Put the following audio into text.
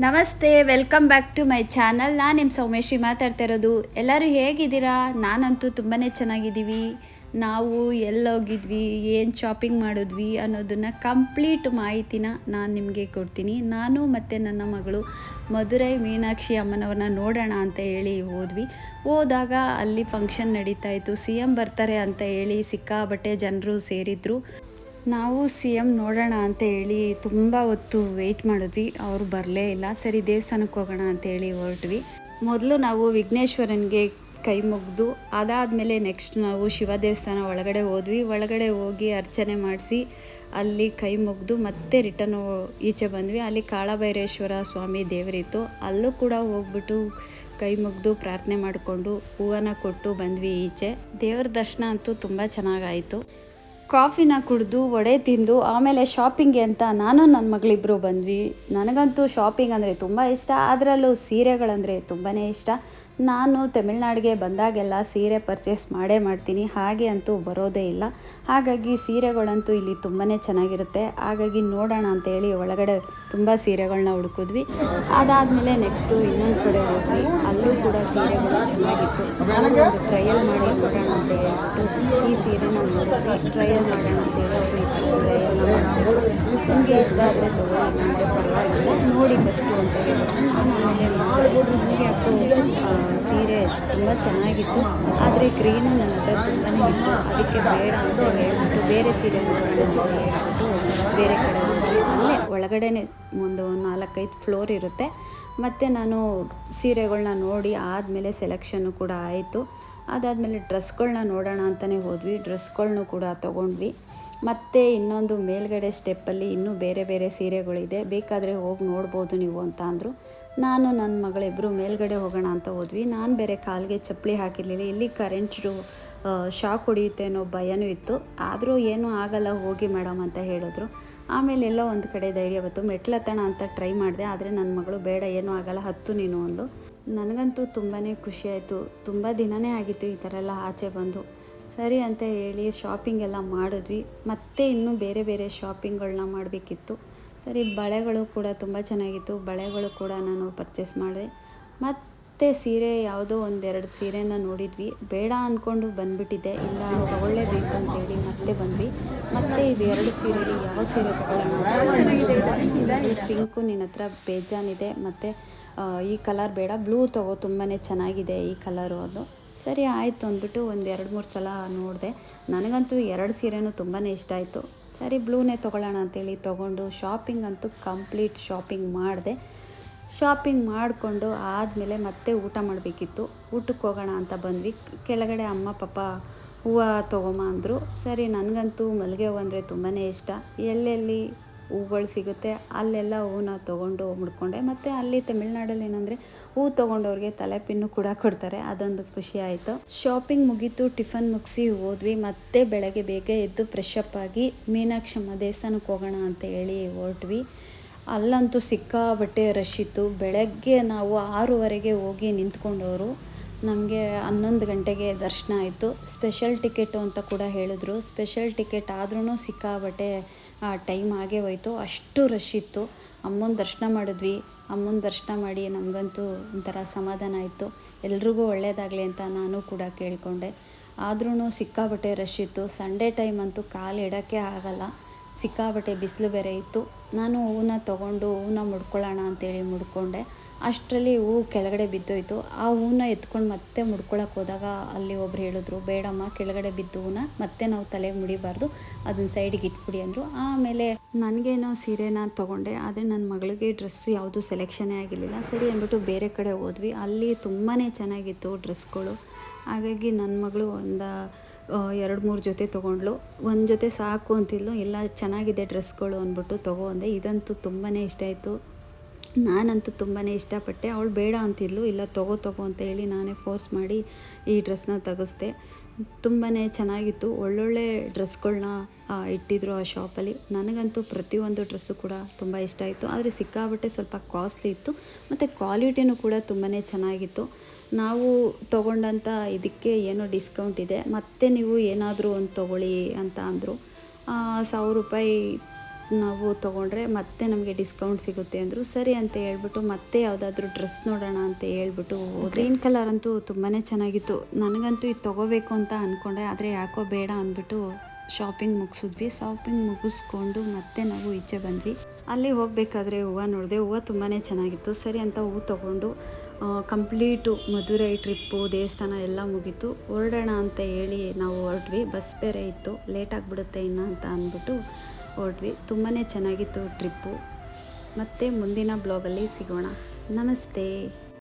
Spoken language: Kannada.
ನಮಸ್ತೆ welcome back to my channel ನಾನು ನಿಮ್ಮ ಸೌಮೇಶಿ ಮಾತಾಡ್ತಾ ಇರೋದು. ಎಲ್ಲರೂ ಹೇಗಿದ್ದೀರಾ? ನಾನಂತೂ ತುಂಬಾ ಚೆನ್ನಾಗಿದ್ದೀವಿ. ನಾವು ಎಲ್ಲೋಗಿದ್ವಿ, ಏನು ಶಾಪಿಂಗ್ ಮಾಡಿದ್ವಿ ಅನ್ನೋದನ್ನು ಕಂಪ್ಲೀಟ್ ಮಾಹಿತಿನ ನಾನು ನಿಮಗೆ ಕೊಡ್ತೀನಿ. ನಾನು ಮತ್ತು ನನ್ನ ಮಗಳು ಮಧುರೈ ಮೀನಾಕ್ಷಿ ಅಮ್ಮನವ್ರನ್ನ ನೋಡೋಣ ಅಂತ ಹೇಳಿ ಹೋದ್ವಿ. ಹೋದಾಗ ಅಲ್ಲಿ ಫಂಕ್ಷನ್ ನಡೀತಾ ಇತ್ತು. ಸಿ ಎಂ ಬರ್ತಾರೆ ಅಂತ ಹೇಳಿ ಸಿಕ್ಕಾಬಟ್ಟೆ ಜನರು ಸೇರಿದ್ರು. ನಾವು ಸಿ ಎಂ ನೋಡೋಣ ಅಂತ ಹೇಳಿ ತುಂಬ ಹೊತ್ತು ವೆಯ್ಟ್ ಮಾಡಿದ್ವಿ. ಅವರು ಬರಲೇ ಇಲ್ಲ. ಸರಿ, ದೇವಸ್ಥಾನಕ್ಕೆ ಹೋಗೋಣ ಅಂತ ಹೇಳಿ ಹೊರಟ್ವಿ. ಮೊದಲು ನಾವು ವಿಘ್ನೇಶ್ವರನಿಗೆ ಕೈ ಮುಗಿದು, ಅದಾದಮೇಲೆ ನೆಕ್ಸ್ಟ್ ನಾವು ಶಿವ ದೇವಸ್ಥಾನ ಒಳಗಡೆ ಹೋದ್ವಿ. ಒಳಗಡೆ ಹೋಗಿ ಅರ್ಚನೆ ಮಾಡಿಸಿ, ಅಲ್ಲಿ ಕೈ ಮುಗಿದು ಮತ್ತೆ ರಿಟರ್ನ್ ಈಚೆ ಬಂದ್ವಿ. ಅಲ್ಲಿ ಕಾಳಭೈರೇಶ್ವರ ಸ್ವಾಮಿ ದೇವರಿತ್ತು. ಅಲ್ಲೂ ಕೂಡ ಹೋಗ್ಬಿಟ್ಟು ಕೈ ಮುಗಿದು ಪ್ರಾರ್ಥನೆ ಮಾಡಿಕೊಂಡು ಹೂವನ್ನು ಕೊಟ್ಟು ಬಂದ್ವಿ ಈಚೆ. ದೇವ್ರ ದರ್ಶನ ಅಂತೂ ತುಂಬ ಚೆನ್ನಾಗಾಯಿತು. ಕಾಫಿನ ಕುಡಿದು ವಡೆ ತಿಂದು ಆಮೇಲೆ ಶಾಪಿಂಗ್ಗೆ ಅಂತ ನಾನು ನನ್ನ ಮಗಳಿಬ್ಬರು ಬಂದ್ವಿ. ನನಗಂತೂ ಶಾಪಿಂಗ್ ಅಂದರೆ ತುಂಬ ಇಷ್ಟ. ಅದರಲ್ಲೂ ಸೀರೆಗಳಂದರೆ ತುಂಬಾ ಇಷ್ಟ. ನಾನು ತಮಿಳ್ನಾಡಿಗೆ ಬಂದಾಗೆಲ್ಲ ಸೀರೆ ಪರ್ಚೇಸ್ ಮಾಡೇ ಮಾಡ್ತೀನಿ, ಹಾಗೆ ಅಂತೂ ಬರೋದೇ ಇಲ್ಲ. ಹಾಗಾಗಿ ಸೀರೆಗಳಂತೂ ಇಲ್ಲಿ ತುಂಬಾ ಚೆನ್ನಾಗಿರುತ್ತೆ. ಹಾಗಾಗಿ ನೋಡೋಣ ಅಂತೇಳಿ ಒಳಗಡೆ ತುಂಬ ಸೀರೆಗಳನ್ನ ಹುಡುಕಿದ್ವಿ. ಅದಾದಮೇಲೆ ನೆಕ್ಸ್ಟು ಇನ್ನೊಂದು ಕಡೆ ಹೋದ್ವಿ. ಅಲ್ಲೂ ಕೂಡ ಸೀರೆಗಳು ಚೆನ್ನಾಗಿತ್ತು. ಒಂದು ಟ್ರಯಲ್ ಮಾಡಿ ನೋಡೋಣ ಅಂತ ಹೇಳ್ಬಿಟ್ಟು ಈ ಸೀರೆನ ನೋಡಿದ್ವಿ. ಟ್ರಯಲ್ ಮಾಡೋಣ ಅಂತ ಹೇಳಿ ಈ ನಿಮಗೆ ಇಷ್ಟ ಆದರೆ ತೊಗೊಳ್ಳಿ ಅಂದರೆ ಪರವಾಗಿಲ್ಲ. ನೋಡಿ ಫಸ್ಟು ಅಂತ ಹೇಳಿದ್ರು ಆಮೇಲೆ ನೋಡಿ ನನಗೆ ಯಾಕೋ ಸೀರೆ ತುಂಬ ಚೆನ್ನಾಗಿತ್ತು. ಆದರೆ ಗ್ರೀನು ನನ್ನ ಹತ್ರ ತುಂಬಾ ಇತ್ತು. ಅದಕ್ಕೆ ಬೇಡ ಅಂತ ಹೇಳ್ಬಿಟ್ಟು ಬೇರೆ ಸೀರೆ ನೋಡೋಣ ಅಂತ ಹೇಳ್ಬಿಟ್ಟು ಬೇರೆ ಕಡೆ ಹೋದ್ವಿ. ಅಲ್ಲೇ ಒಳಗಡೆನೆ ಒಂದು ನಾಲ್ಕೈದು ಫ್ಲೋರ್ ಇರುತ್ತೆ. ಮತ್ತು ನಾನು ಸೀರೆಗಳನ್ನ ನೋಡಿ ಆದಮೇಲೆ ಸೆಲೆಕ್ಷನ್ನು ಕೂಡ ಆಯಿತು. ಅದಾದಮೇಲೆ ಡ್ರೆಸ್ಗಳನ್ನ ನೋಡೋಣ ಅಂತಲೇ ಹೋದ್ವಿ. ಡ್ರೆಸ್ಗಳನ್ನೂ ಕೂಡ ತೊಗೊಂಡ್ವಿ. ಮತ್ತು ಇನ್ನೊಂದು ಮೇಲ್ಗಡೆ ಸ್ಟೆಪ್ಪಲ್ಲಿ ಇನ್ನೂ ಬೇರೆ ಬೇರೆ ಸೀರೆಗಳಿದೆ. ಬೇಕಾದರೆ ಹೋಗಿ ನೋಡ್ಬೋದು ನೀವು ಅಂತ ಅಂದರು. ನಾನು ನನ್ನ ಮಗಳಿಬ್ಬರು ಮೇಲ್ಗಡೆ ಹೋಗೋಣ ಅಂತ ಹೋದ್ವಿ. ನಾನು ಬೇರೆ ಕಾಲಿಗೆ ಚಪ್ಪಲಿ ಹಾಕಿರಲಿಲ್ಲ. ಇಲ್ಲಿ ಕರೆಂಟ್ರು ಶಾಕ್ ಹೊಡೆಯುತ್ತೆ ಅನ್ನೋ ಭಯನೂ ಇತ್ತು. ಆದರೂ ಏನೂ ಆಗಲ್ಲ, ಹೋಗಿ ಮೇಡಮ್ ಅಂತ ಹೇಳಿದ್ರು. ಆಮೇಲೆ ಎಲ್ಲ ಒಂದು ಕಡೆ ಧೈರ್ಯ ಬಂತು. ಮೆಟ್ಲತ್ತಣ ಅಂತ ಟ್ರೈ ಮಾಡಿದೆ. ಆದರೆ ನನ್ನ ಮಗಳು, ಬೇಡ, ಏನೂ ಆಗಲ್ಲ, ಹತ್ತು ನೀನು ಒಂದು ನನಗಂತೂ ತುಂಬಾ ಖುಷಿಯಾಯಿತು ತುಂಬ ದಿನವೇ ಆಗಿತ್ತು ಈ ಥರ ಎಲ್ಲ ಆಚೆ ಬಂದು. ಸರಿ ಅಂತ ಹೇಳಿ ಶಾಪಿಂಗ್ ಎಲ್ಲ ಮಾಡಿದ್ವಿ. ಮತ್ತೆ ಇನ್ನೂ ಬೇರೆ ಬೇರೆ ಶಾಪಿಂಗ್ಗಳನ್ನ ಮಾಡಬೇಕಿತ್ತು. ಸರಿ, ಬಳೆಗಳು ಕೂಡ ತುಂಬ ಚೆನ್ನಾಗಿತ್ತು. ಬಳೆಗಳು ಕೂಡ ನಾನು ಪರ್ಚೇಸ್ ಮಾಡಿದೆ. ಮತ್ತು ಸೀರೆ ಯಾವುದೋ ಒಂದೆರಡು ಸೀರೆನ ನೋಡಿದ್ವಿ. ಬೇಡ ಅಂದ್ಕೊಂಡು ಬಂದುಬಿಟ್ಟಿದ್ದೆ. ಇಲ್ಲ, ತಗೊಳ್ಳೇಬೇಕು ಅಂತೇಳಿ ಮತ್ತೆ ಬಂದ್ವಿ. ಮತ್ತೆ ಇದು ಎರಡು ಸೀರೆಲಿ ಯಾವ ಸೀರೆ ತಗೊಳ್ಳೋಣ? ಪಿಂಕು, ನಿನ್ನ ಹತ್ರ ಬೇಜಾನಿದೆ ಮತ್ತು ಈ ಕಲರ್ ಬೇಡ. ಬ್ಲೂ ತಗೋ ತುಂಬಾ ಚೆನ್ನಾಗಿದೆ ಈ ಕಲರು ಅದು. ಸರಿ ಆಯಿತು ಅಂದ್ಬಿಟ್ಟು ಒಂದು ಎರಡು ಮೂರು ಸಲ ನೋಡಿದೆ. ನನಗಂತೂ ಎರಡು ಸೀರೆನೂ ತುಂಬಾ ಇಷ್ಟ ಆಯಿತು. ಸರಿ, ಬ್ಲೂನೇ ತೊಗೊಳ್ಳೋಣ ಅಂತೇಳಿ ತೊಗೊಂಡು ಶಾಪಿಂಗ್ ಅಂತೂ ಕಂಪ್ಲೀಟ್ ಶಾಪಿಂಗ್ ಮಾಡಿದೆ. ಶಾಪಿಂಗ್ ಮಾಡಿಕೊಂಡು ಆದಮೇಲೆ ಮತ್ತೆ ಊಟ ಮಾಡಬೇಕಿತ್ತು. ಊಟಕ್ಕೆ ಹೋಗೋಣ ಅಂತ ಬಂದ್ವಿ. ಕೆಳಗಡೆ ಅಮ್ಮ ಪಾಪ ಹೂವು ತೊಗೊಂಬ ಅಂದರು ಸರಿ, ನನಗಂತೂ ಮಲ್ಲಿಗೆ ಹೂವು ಅಂದರೆ ತುಂಬಾ ಇಷ್ಟ. ಎಲ್ಲೆಲ್ಲಿ ಹೂಗಳು ಸಿಗುತ್ತೆ. ಅಲ್ಲೆಲ್ಲ ಹೂವನ್ನ ತೊಗೊಂಡು ಮುಡ್ಕೊಂಡೆ. ಮತ್ತು ಅಲ್ಲಿ ತಮಿಳ್ನಾಡಲ್ಲಿ ಏನಂದರೆ ಹೂ ತೊಗೊಂಡವ್ರಿಗೆ ತಲೆ ಕೂಡ ಕೊಡ್ತಾರೆ. ಅದೊಂದು ಖುಷಿ ಆಯಿತು. ಶಾಪಿಂಗ್ ಮುಗೀತು, ಟಿಫನ್ ಮುಗಿಸಿ ಹೋದ್ವಿ. ಮತ್ತೆ ಬೆಳಗ್ಗೆ ಬೇಗ ಎದ್ದು ಫ್ರೆಶ್ ಅಪ್ ಆಗಿ ಮೀನಾಕ್ಷಮ್ಮ ದೇವಸ್ಥಾನಕ್ಕೆ ಹೋಗೋಣ ಅಂತ ಹೇಳಿ ಹೊರಟ್ವಿ. ಅಲ್ಲಂತೂ ಸಿಕ್ಕಾಬಟ್ಟೆ ರಶ್ ಇತ್ತು. ಬೆಳಗ್ಗೆ ನಾವು ಆರೂವರೆಗೆ ಹೋಗಿ ನಿಂತ್ಕೊಂಡವರು. ನಮಗೆ ಹನ್ನೊಂದು ಗಂಟೆಗೆ ದರ್ಶನ ಆಯಿತು. ಸ್ಪೆಷಲ್ ಟಿಕೆಟು ಅಂತ ಕೂಡ ಹೇಳಿದ್ರು. ಸ್ಪೆಷಲ್ ಟಿಕೆಟ್ ಆದ್ರೂ ಸಿಕ್ಕಾಬಟ್ಟೆ ಟೈಮ್ ಆಗೇ ಹೋಯಿತು. ಅಷ್ಟು ರಶ್ ಇತ್ತು. ಅಮ್ಮನ ದರ್ಶನ ಮಾಡಿದ್ವಿ. ಅಮ್ಮನ ದರ್ಶನ ಮಾಡಿ ನಮಗಂತೂ ಒಂಥರ ಸಮಾಧಾನ ಆಯಿತು. ಎಲ್ರಿಗೂ ಒಳ್ಳೆಯದಾಗಲಿ ಅಂತ ನಾನು ಕೂಡ ಕೇಳಿಕೊಂಡೆ. ಆದ್ರೂ ಸಿಕ್ಕಾಬಟ್ಟೆ ರಶ್ ಇತ್ತು. ಸಂಡೇ ಟೈಮ್ ಅಂತೂ ಕಾಲು ಇಡೋಕ್ಕೆ ಆಗಲ್ಲ. ಸಿಕ್ಕಾಬಟ್ಟೆ ಬಿಸಿಲು ಬೇರೆ ಇತ್ತು. ನಾನು ಹೂವನ್ನ ತೊಗೊಂಡು ಹೂವನ್ನ ಮುಡ್ಕೊಳ್ಳೋಣ ಅಂತೇಳಿ ಮುಡ್ಕೊಂಡೆ. ಅಷ್ಟರಲ್ಲಿ ಹೂವು ಕೆಳಗಡೆ ಬಿದ್ದೋಯ್ತು. ಆ ಹೂವನ್ನ ಎತ್ಕೊಂಡು ಮತ್ತೆ ಮುಡ್ಕೊಳಕ್ಕೆ ಹೋದಾಗ ಅಲ್ಲಿ ಒಬ್ರು ಹೇಳಿದ್ರು, ಬೇಡಮ್ಮ, ಕೆಳಗಡೆ ಬಿದ್ದು ಹೂವನ್ನ ಮತ್ತೆ ನಾವು ತಲೆಗೆ ಮುಡಿಬಾರ್ದು, ಅದನ್ನ ಸೈಡಿಗೆ ಇಟ್ಬಿಡಿ ಅಂದರು. ಆಮೇಲೆ ನನಗೇನೋ ಸೀರೆನ ತೊಗೊಂಡೆ. ಆದರೆ ನನ್ನ ಮಗಳಿಗೆ ಡ್ರೆಸ್ಸು ಯಾವುದು ಸೆಲೆಕ್ಷನೇ ಆಗಿರಲಿಲ್ಲ. ಸರಿ ಅಂದ್ಬಿಟ್ಟು ಬೇರೆ ಕಡೆ ಹೋದ್ವಿ. ಅಲ್ಲಿ ತುಂಬಾ ಚೆನ್ನಾಗಿತ್ತು ಡ್ರೆಸ್ಗಳು ಹಾಗಾಗಿ ನನ್ನ ಮಗಳು ಒಂದು ಎರಡು ಮೂರು ಜೊತೆ ತೊಗೊಂಡ್ಲು ಒಂದು ಜೊತೆ ಸಾಕು ಅಂತಿದ್ಲು. ಇಲ್ಲ, ಚೆನ್ನಾಗಿದೆ ಡ್ರೆಸ್ಗಳು ಅಂದ್ಬಿಟ್ಟು ತೊಗೊಂಡೆ ಇದಂತೂ ತುಂಬಾ ಇಷ್ಟ ಆಯಿತು. ನಾನಂತೂ ತುಂಬಾ ಇಷ್ಟಪಟ್ಟೆ. ಅವಳು ಬೇಡ ಅಂತಿದ್ಲು. ಇಲ್ಲ, ತಗೋ ತಗೋ ಅಂತ ಹೇಳಿ ನಾನೇ ಫೋರ್ಸ್ ಮಾಡಿ ಈ ಡ್ರೆಸ್ನ ತೆಗೆಸ್ದೆ. ತುಂಬಾ ಚೆನ್ನಾಗಿತ್ತು. ಒಳ್ಳೊಳ್ಳೆ ಡ್ರೆಸ್ಗಳನ್ನ ಇಟ್ಟಿದ್ರು ಆ ಶಾಪಲ್ಲಿ. ನನಗಂತೂ ಪ್ರತಿಯೊಂದು ಡ್ರೆಸ್ಸು ಕೂಡ ತುಂಬ ಇಷ್ಟ ಆಯಿತು. ಆದರೆ ಸಿಕ್ಕಾಬಟ್ಟೆ ಸ್ವಲ್ಪ ಕಾಸ್ಟ್ಲಿ ಇತ್ತು. ಮತ್ತು ಕ್ವಾಲಿಟಿನೂ ಕೂಡ ತುಂಬಾ ಚೆನ್ನಾಗಿತ್ತು. ನಾವು ತೊಗೊಂಡಂಥ ಇದಕ್ಕೆ ಏನೋ ಡಿಸ್ಕೌಂಟ್ ಇದೆ. ಮತ್ತೆ ನೀವು ಏನಾದರೂ ಒಂದು ತೊಗೊಳ್ಳಿ ಅಂತ ಅಂದರು. ಸಾವಿರ ರೂಪಾಯಿ ನಾವು ತೊಗೊಂಡ್ರೆ ಮತ್ತೆ ನಮಗೆ ಡಿಸ್ಕೌಂಟ್ ಸಿಗುತ್ತೆ ಅಂದರು ಸರಿ ಅಂತ ಹೇಳ್ಬಿಟ್ಟು ಮತ್ತೆ ಯಾವುದಾದ್ರೂ ಡ್ರೆಸ್ ನೋಡೋಣ ಅಂತ ಹೇಳ್ಬಿಟ್ಟು ಗ್ರೀನ್ ಕಲರ್ ಅಂತೂ ತುಂಬಾ ಚೆನ್ನಾಗಿತ್ತು. ನನಗಂತೂ ಇದು ತೊಗೋಬೇಕು ಅಂತ ಅಂದ್ಕೊಂಡೆ ಆದರೆ ಯಾಕೋ ಬೇಡ ಅಂದ್ಬಿಟ್ಟು ಶಾಪಿಂಗ್ ಮುಗಿಸಿದ್ವಿ. ಶಾಪಿಂಗ್ ಮುಗಿಸ್ಕೊಂಡು ಮತ್ತೆ ನಾವು ಈಚೆ ಬಂದ್ವಿ. ಅಲ್ಲಿ ಹೋಗಬೇಕಾದ್ರೆ ಹೂವು ನೋಡಿದೆ ಹೂವು ತುಂಬಾ ಚೆನ್ನಾಗಿತ್ತು. ಸರಿ ಅಂತ ಹೂವು ತೊಗೊಂಡು ಕಂಪ್ಲೀಟು ಮಧುರೈ ಟ್ರಿಪ್ಪು ದೇವಸ್ಥಾನ ಎಲ್ಲ ಮುಗೀತು. ಹೊರಡೋಣ ಅಂತ ಹೇಳಿ ನಾವು ಹೊರಟ್ವಿ. ಬಸ್ ಬೇರೆ ಇತ್ತು. ಲೇಟ್ ಆಗಿಬಿಡುತ್ತೆ ಇನ್ನು ಅಂತ ಅಂದ್ಬಿಟ್ಟು ಹೊರಟ್ವಿ. ತುಂಬಾ ಚೆನ್ನಾಗಿತ್ತು ಟ್ರಿಪ್ಪು. ಮತ್ತು ಮುಂದಿನ ಬ್ಲಾಗಲ್ಲಿ ಸಿಗೋಣ. ನಮಸ್ತೆ.